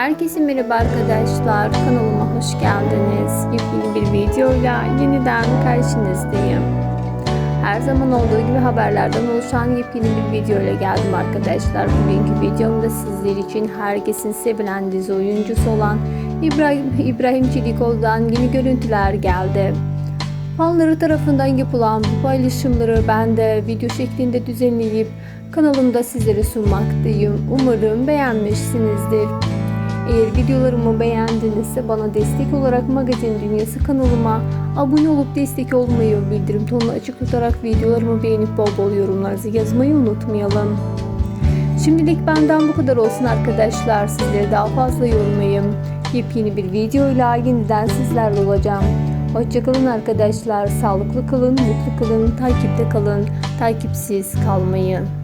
Herkese merhaba arkadaşlar. Kanalıma hoş geldiniz. Yepyeni bir videoyla yeniden karşınızdayım. Her zaman olduğu gibi haberlerden oluşan yepyeni bir video ile geldim arkadaşlar. Bugünkü videomda sizler için herkesin sevilen dizi oyuncusu olan İbrahim, İbrahim Çelikoğlu'dan yeni görüntüler geldi. Fanları tarafından yapılan bu paylaşımları ben de video şeklinde düzenleyip kanalımda sizlere sunmaktayım. Umarım beğenmişsinizdir. Eğer videolarımı beğendinizse bana destek olarak Magazin Dünyası kanalıma abone olup destek olmayı, bildirim tonunu açık tutarak videolarımı beğenip bol bol yorumlarınızı yazmayı unutmayalım. Şimdilik benden bu kadar olsun arkadaşlar. Sizleri daha fazla yormayayım. Yepyeni bir videoyla yeniden sizlerle olacağım. Hoşçakalın arkadaşlar. Sağlıklı kalın, mutlu kalın, takipte kalın. Takipsiz kalmayın.